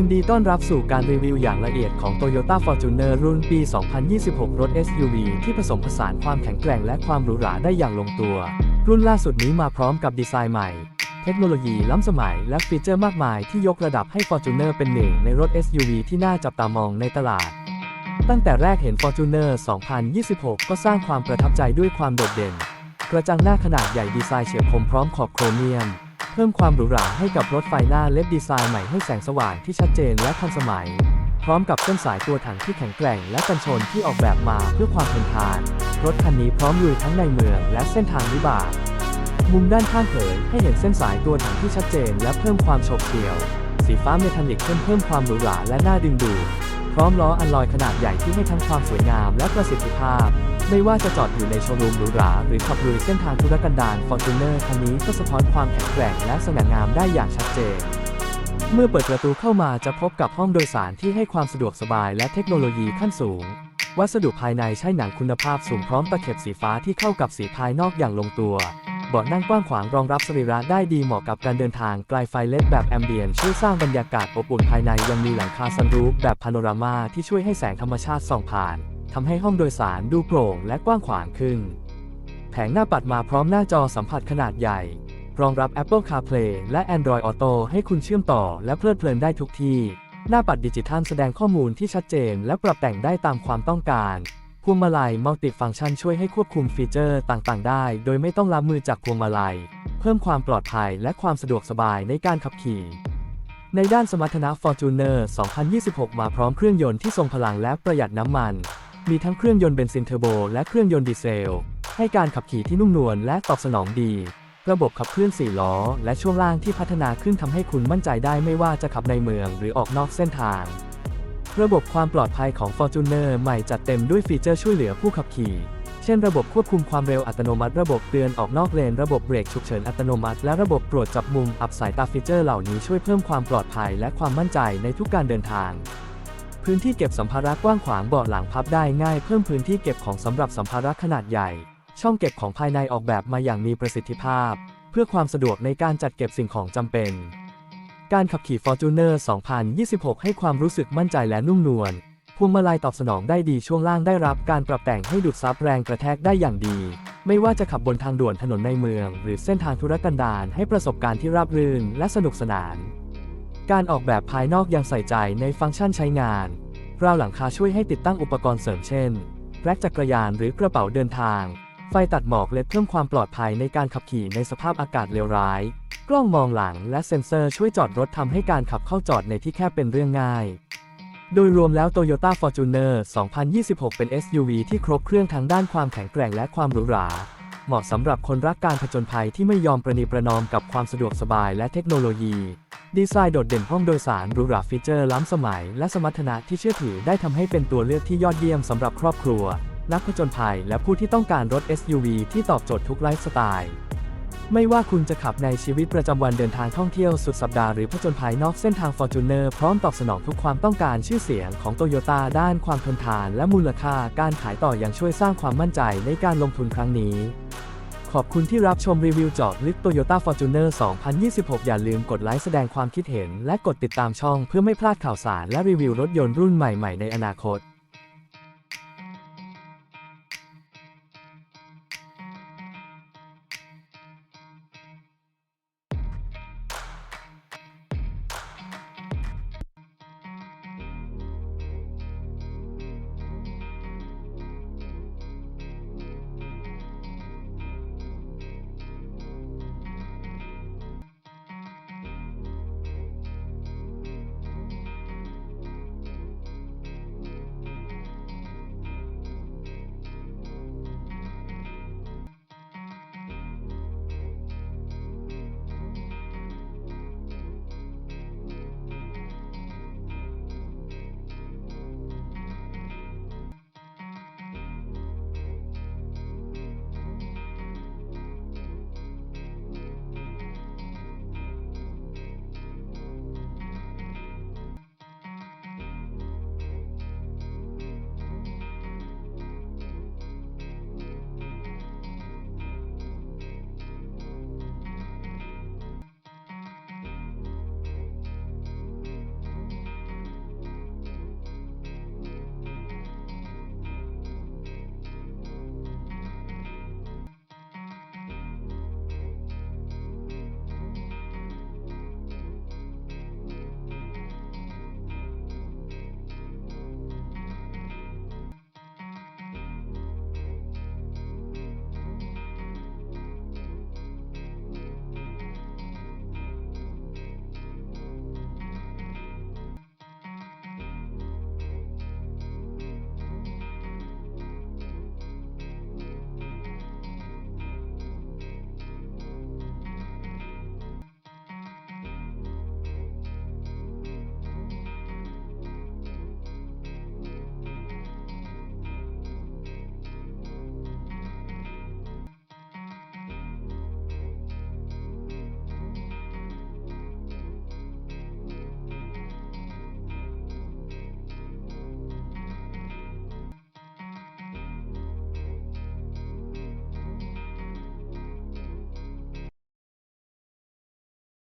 ยินดีต้อนรับสู่การรีวิวอย่างละเอียดของ Toyota Fortuner รุ่นปี 2026 รถ SUV ที่ผสมผสานความแข็งแกร่งและความหรูหราได้อย่างลงตัว รุ่นล่าสุดนี้มาพร้อมกับดีไซน์ใหม่ เทคโนโลยีล้ำสมัยและฟีเจอร์มากมายที่ยกระดับให้ Fortuner เป็นหนึ่งในรถ SUV ที่น่าจับตามองในตลาด ตั้งแต่แรกเห็น Fortuner 2026 ก็สร้างความประทับใจด้วยความโดดเด่น กระจังหน้าขนาดใหญ่ดีไซน์เฉียบคมพร้อมขอบโครเมียม พิ่มความหรูหราให้กับรถไฟหน้าเล็บดีไซน์ใหม่ให้แสงสว่างที่ชัดเจนและทันสมัย พร้อมกับเส้นสายตัวถังที่แข็งแกร่งและกันชนที่ออกแบบมาเพื่อความทนทาน รถคันนี้พร้อมลุยทั้งในเมืองและเส้นทางวิบาก มุมด้านข้างเผยให้เห็นเส้นสายตัวถังที่ชัดเจนและเพิ่มความโฉบเฉี่ยว สีฟ้าเมทัลลิกเพิ่มเพิ่มความหรูหราและน่าดึงดูด ร้อมล้ออัลลอยขนาดใหญ่ที่ให้ทั้งความสวยงามและประสิทธิภาพ ไม่ว่าจะจอดอยู่ในโชว์รูมหรูหราหรือขับลุยเส้นทางธุรกันดาร Fortuner คันนี้ก็สะท้อนความแข็งแกร่งและสง่างามได้อย่างชัดเจน เมื่อเปิดประตูเข้ามาจะพบกับห้องโดยสารที่ให้ความสะดวกสบายและเทคโนโลยีขั้นสูง วัสดุภายในใช้หนังคุณภาพสูงพร้อมตะเข็บสีฟ้าที่เข้ากับสีภายนอกอย่างลงตัว เบาะนั่งกว้างขวางรองรับสรีระได้ดีเหมาะกับการเดินทางไกลไฟเลดแบบแอมเบียนช่วยสร้างบรรยากาศอบอุ่นภายในยังมีหลังคาซันรูฟแบบพาโนรามาที่ช่วยให้แสงธรรมชาติส่องผ่านทำให้ห้องโดยสารดูโปร่งและกว้างขวางขึ้น แผงหน้าปัดมาพร้อมหน้าจอสัมผัสขนาดใหญ่ รองรับ Apple CarPlay และ Android Auto ให้คุณเชื่อมต่อและเพลิดเพลินได้ทุกที่ หน้าปัดดิจิทัลแสดงข้อมูลที่ชัดเจนและปรับแต่งได้ตามความต้องการ พวงมาลัยมัลติฟังก์ชันช่วยให้ควบคุมฟีเจอร์ต่างๆ ได้ โดยไม่ต้องล้ำมือจากพวงมาลัย เพิ่มความปลอดภัยและความสะดวกสบายในการขับขี่ ในด้านสมรรถนะ Fortuner 2026 มาพร้อมเครื่องยนต์ที่ทรงพลังและประหยัดน้ำมัน มีทั้งเครื่องยนต์เบนซินเทอร์โบและเครื่องยนต์ดีเซล ให้การขับขี่ที่นุ่มนวลและตอบสนองดี ระบบขับเคลื่อน4ล้อ และช่วงล่างที่พัฒนาขึ้นทำให้คุณมั่นใจได้ไม่ว่าจะขับในเมืองหรือออกนอกเส้นทาง ระบบความปลอดภัยของ Fortuner ใหม่จัดเต็มด้วยฟีเจอร์ช่วยเหลือผู้ขับขี่ เช่นระบบควบคุมความเร็วอัตโนมัติ ระบบเตือนออกนอกเลน ระบบเบรกฉุกเฉินอัตโนมัติ และระบบตรวจจับมุมอับสายตาฟีเจอร์เหล่านี้ช่วยเพิ่มความปลอดภัยและความมั่นใจในทุกการเดินทาง พื้นที่เก็บสัมภาระกว้างขวางเบาะหลังพับได้ง่ายเพิ่มพื้นที่เก็บของสำหรับสัมภาระขนาดใหญ่ ช่องเก็บของภายในออกแบบมาอย่างมีประสิทธิภาพ เพื่อความสะดวกในการจัดเก็บสิ่งของจำเป็น การขับขี่ Fortuner 2026 ให้ความรู้สึกมั่นใจและนุ่มนวล พวงมาลัยตอบสนองได้ดีช่วงล่างได้รับการปรับแต่งให้ดูดซับแรงกระแทกได้อย่างดี ไม่ว่าจะขับบนทางด่วนถนนในเมือง หรือเส้นทางธุรกันดารให้ประสบการณ์ที่ราบรื่นและสนุกสนาน การออกแบบภายนอกยังใส่ใจในฟังก์ชันใช้งาน ราวหลังคาช่วยให้ติดตั้งอุปกรณ์เสริมเช่นแร็คจักรยานหรือกระเป๋าเดินทาง ไฟตัดหมอกเลดเพิ่มความปลอดภัยในการขับขี่ในสภาพอากาศเลวร้าย กล้องมองหลังและเซ็นเซอร์ช่วยจอดรถทำให้การขับเข้าจอดในที่แคบเป็นเรื่องง่าย โดยรวมแล้ว Toyota Fortuner 2026 เป็น SUV ที่ครบเครื่องทั้งด้านความแข็งแกร่งและความหรูหรา เหมาะสำหรับคนรักการผจญภัยที่ไม่ยอมประนีประนอมกับความสะดวกสบายและเทคโนโลยี ดีไซน์โดดเด่นห้องโดยสารหรูหราฟีเจอร์ล้ำสมัย และสมรรถนะที่เชื่อถือได้ทำให้เป็นตัวเลือกที่ยอดเยี่ยมสำหรับครอบครัว นักผจญภัยและผู้ที่ต้องการรถ SUV ที่ตอบโจทย์ทุกไลฟ์สไตล์ ไม่ว่าคุณจะขับในชีวิตประจำวันเดินทางท่องเที่ยวสุดสัปดาห์หรือผจญภัยนอกเส้นทาง Fortuner พร้อมตอบสนองทุกความต้องการชื่อเสียงของโตโยต้าด้านความทนทานและมูลค่าการขายต่ออยังช่วยสร้างความมั่นใจในการลงทุนครั้งนี้ ขอบคุณที่รับชมรีวิวจาะลึก Toyota Fortuner 2026 อย่าลืมกดไลค์แสดงความคิดเห็น และกดติดตามช่องเพื่อไม่พลาดข่าวสารและรีวิวรถยนต์รุ่นใหม่ๆในอนาคต